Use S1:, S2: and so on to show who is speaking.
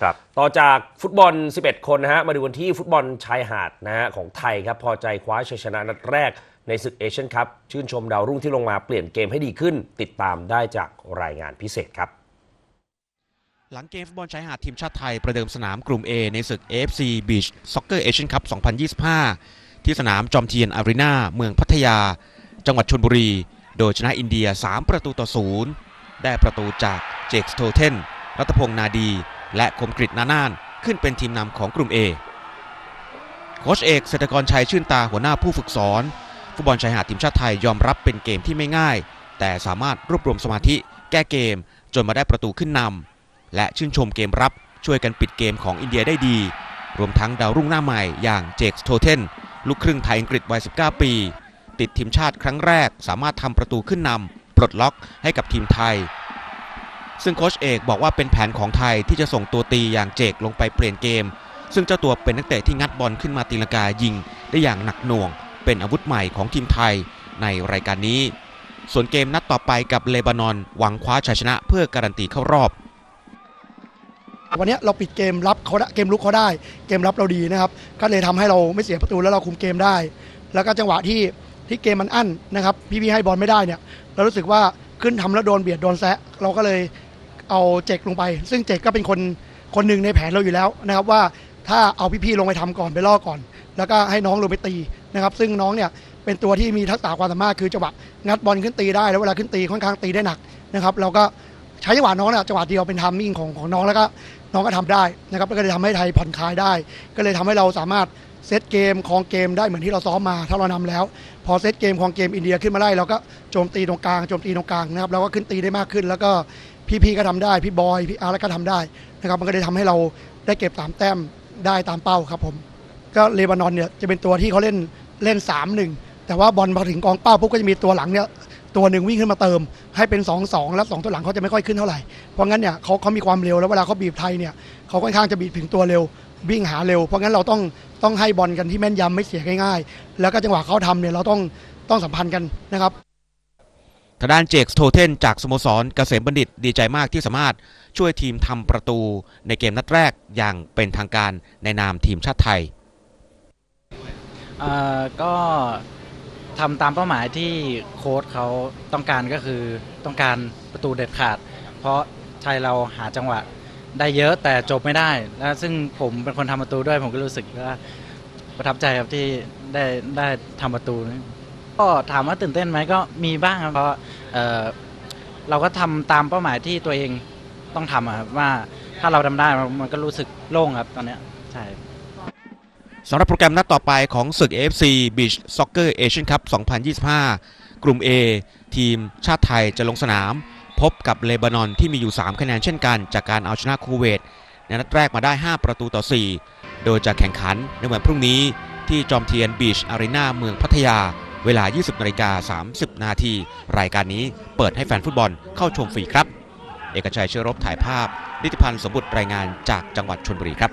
S1: ครับต่อจากฟุตบอล 11 คนนะฮะมาดูกันที่ฟุตบอลชายหาดนะฮะของไทยครับพอใจคว้าชัยชนะนัดแรกในศึกเอเชียนคัพชื่นชมดาวรุ่งที่ลงมาเปลี่ยนเกมให้ดีขึ้น ติดตามได้จากรายงานพิเศษครับ
S2: หลังเกมฟุตบอลชายหาดทีมชาติไทย ประเดิมสนามกลุ่ม A ในศึก AFC Beach Soccer Asian Cup 2025 ที่สนามจอมเทียนอารีนาเมืองพัทยา จังหวัดชนบุรี โดยชนะอินเดีย 3 ประตูต่อศูนย์ได้ประตูจากเจคสโตเทนรัตพงษ์นาดี และคมกริตนานานขึ้นเป็นทีมนำของกลุ่ม A โค้ชเอกเศรษฐกรชัยชื่นตาหัวหน้าผู้ฝึกสอนฟุตบอลชายหาดทีมชาติไทยยอมรับเป็นเกมที่ไม่ง่าย แต่สามารถรวบรวมสมาธิ แก้เกมจนมาได้ประตูขึ้นนำและชื่นชมเกมรับช่วยกันปิดเกมของอินเดียได้ดี รวมทั้งดาวรุ่งหน้าใหม่อย่างเจคสโทเทนลูกครึ่งไทยอังกฤษวัย 19 ปี ติดทีมชาติครั้งแรกสามารถทำประตูขึ้นนำปลดล็อกให้กับทีมไทย ซึ่งโค้ชเอกบอกว่าเป็นแผนของไทยที่จะส่งตัวตีอย่างเจคลงไปเปลี่ยนเกม ซึ่งเจ้าตัวเป็นนักเตะที่งัดบอลขึ้นมาตีลังกายิง ได้อย่างหนักหน่วง เป็นอาวุธใหม่ของทีมไทยในรายการนี้ ส่วนเกมนัดต่อไปกับเลบานอนหวังคว้าชัยชนะเพื่อการันตีเข้ารอบ
S3: วันนี้เราปิดเกมรับเขาได้เกมลุกเขาได้ เกมรับเราดีนะครับ ก็เลยทำให้เราไม่เสียประตูแล้วเราคุมเกมได้ แล้วก็จังหวะที่ที่เกมมันอั้นนะครับ พี่ๆให้บอลไม่ได้เนี่ย เรารู้สึกว่าขึ้นทำแล้วโดนเบียดโดนแซะเราก็เลย เอาเจกลงไป ซึ่งเจกก็เป็นคนคนหนึ่งในแผนเราอยู่แล้วนะครับว่าถ้าเอาพี่ๆลงไปทำก่อนไปล่อก่อน แล้วก็ให้น้องลงไปตีนะครับ ซึ่งน้องเนี่ยเป็นตัวที่มีทักษะความสามารถคือจังหวะงัดบอลขึ้นตีได้แล้วเวลาขึ้นตีค่อนข้างตีได้หนักนะครับเราก็ใช้จังหวะน้องเนี่ยจังหวะเดียวเป็นทามมิ่งของของน้องแล้วก็น้องก็ทำได้นะครับก็เลยทำให้ไทยผ่อนคลายได้ ก็เลยทำให้เราสามารถเซตเกมคองเกมได้เหมือนที่เราซ้อมมา ถ้าเรานำแล้ว พอเซตเกมคองเกมอินเดียขึ้นมาได้เราก็โจมตีตรงกลางโจมตีตรงกลางนะครับเราก็ขึ้นตีได้มากขึ้น แล้วก็ พี่ๆก็ทำได้ พี่บอยพี่อาร์แล้วก็ทำได้นะครับ มันก็เลยทำให้เราได้เก็บสามแต้มได้ตามเป้าครับผม ก็เลบานอนเนี่ยจะเป็นตัวที่เขาเล่นเล่น3าหนึ่งแต่ว่าบอลพอถึงกองเป้าปุ๊บก็จะมีตัวหลังเนี่ยตัวหนึ่งวิ่งขึ้นมาเติม ให้เป็น2อสองแล้วสองตัวหลังเขาจะไม่ค่อยขึ้นเท่าไหร่ เพราะงั้นเนี่ยเขาเขามีความเร็วแล้วเวลาเขาบีบไทยเนี่ยเขาค่อนข้างจะบีบถึงตัวเร็ววิ่งหาเร็ว เพราะงั้นเราต้องต้องให้บอลกันที่แม่นยำไม่เสียง่ายๆ แล้วก็จังหวะเขาทำเนี่ยเราต้องต้องสัมพันธ์กันนะครับ
S2: ทางด้านเจคสโทเทนจากสโมสรเกษมบัณฑิตดีใจมากที่สามารถช่วยทีมทำประตูในเกมนัดแรกอย่างเป็นทางการในนามทีมชาติไทย
S4: ก็ทำตามเป้าหมายที่โค้ชเขาต้องการก็คือต้องการประตูเด็ดขาด เพราะไทยเราหาจังหวะได้เยอะแต่จบไม่ได้และซึ่งผมเป็นคนทำประตูด้วยผมก็รู้สึกว่าประทับใจครับที่ได้ได้ทำประตูนะ ก็ถามว่าตื่นเต้นไหมก็มีบ้างครับเพราะเอ่อเราก็ทำตามเป้าหมายที่ตัวเองต้องทำอะครับว่าถ้าเราทำได้มันก็รู้สึกโล่งครับตอนเนี้ยใช่
S2: สำหรับโปรแกรมนัดต่อไปของศึก AFC Beach Soccer Asian Cup 2025 กลุ่ม A ทีมชาติไทยจะลงสนาม พบกับเลบานอนที่มีอยู่ 3 คะแนนเช่นกัน จากการเอาชนะคูเวต ในนัดแรกมาได้ 5 ประตูต่อ 4 โดยจะแข่งขันในวันพรุ่งนี้ที่จอมเทียนบีชอารีนาเมืองพัทยา เวลา 20นาฬิกา30 นาที รายการนี้เปิดให้แฟนฟุตบอลเข้าชมฟรีครับ เอกชัยเชื้อรบถ่ายภาพนิติพันธ์สมบุตรรายงานจากจังหวัดชลบุรีครับ